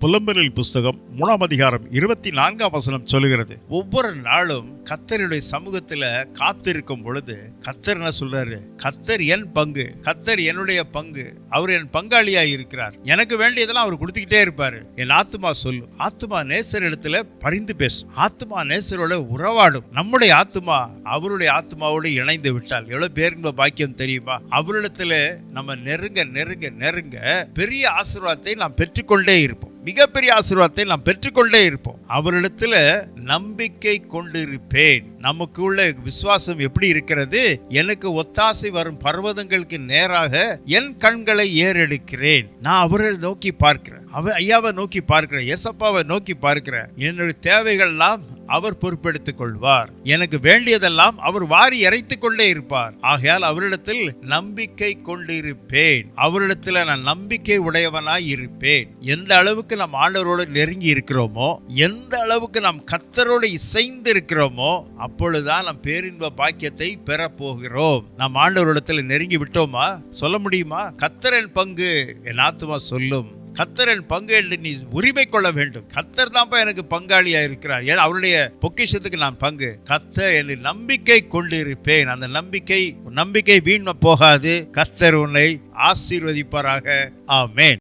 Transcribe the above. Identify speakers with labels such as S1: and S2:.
S1: புலம்பெரில் புஸ்தகம் மூணாம் அதிகாரம் இருபத்தி நான்காம் வசனம் சொல்லுகிறது. ஒவ்வொரு நாளும் கத்தருடைய சமூகத்துல காத்திருக்கும் பொழுது கத்தர் என்ன சொல்றாரு? கத்தர் என் பங்கு கத்தர் என்னுடைய பங்கு அவர் என் பங்காளியா இருக்கிறார். எனக்கு வேண்டியதெல்லாம் அவர் கொடுத்துக்கிட்டே இருப்பாரு. என் ஆத்மா சொல்லும் ஆத்மா நேசர் இடத்துல பரிந்து பேசும். ஆத்மா நேசரோட உறவாடும். நம்முடைய ஆத்மா அவருடைய ஆத்மாவோடு இணைந்து விட்டால். எவ்வளவு பேருங்க பாக்கியம் தெரியுமா? அவரிடத்துல நம்ம நெருங்க நெருங்க நெருங்க பெரிய ஆசீர்வாதத்தை நாம் பெற்றுக்கொண்டே இருப்போம். மிகப்பெரிய ஆசீர்வாதத்தை நாம் பெற்றுக்கொண்டே இருப்போம். அவரிடத்துல நம்பிக்கை கொண்டிருப்பேன். நமக்கு உள்ள விசுவாசம் எப்படி இருக்கிறது? எனக்கு ஒத்தாசை வரும் பர்வதங்களுக்கு நேராக என் கண்களை ஏறெடுக்கிறேன். நான் அவரை நோக்கி பார்க்கிறேன். அவ ஐயாவை நோக்கி பார்க்கிறேன். எசப்பாவை நோக்கி பார்க்கிறேன். என்னுடைய தேவைகள்லாம் அவர் பொறுப்பெடுத்துக் கொள்வார் எனக்கு வேண்டியதெல்லாம் அவர் வாரி இறைத்துக் கொண்டே இருப்பார். ஆகையால் அவரிடத்தில் நம்பிக்கை கொண்டிருப்பேன். அவரிடத்தில் நான் நம்பிக்கை உடையவனாய் இருப்பேன். எந்த அளவுக்கு நாம் ஆண்டவரோடு நெருங்கி இருக்கிறோமோ எந்த அளவுக்கு நாம் கத்தரோடு இசைந்து இருக்கிறோமோ அப்பொழுதுதான் நாம் பேரின்ப பாக்கியத்தை பெறப்போகிறோம். நாம் ஆண்டவரிடத்தில் நெருங்கி விட்டோமா? சொல்ல முடியுமா? கத்தரன் பங்கு என் ஆத்மா சொல்லும். கத்தரன் பங்கு என்று நீ உரிமை கொள்ள வேண்டும். கத்தர் தான்ப்பா எனக்கு பங்காளியா இருக்கிறார். ஏன்? அவருடைய பொக்கிஷத்துக்கு நான் பங்கு. கத்த என்னை நம்பிக்கை கொண்டிருப்பேன். அந்த நம்பிக்கை நம்பிக்கை வீண் போகாது. கத்தர் உன்னை ஆசீர்வதிப்பாராக. ஆமேன்.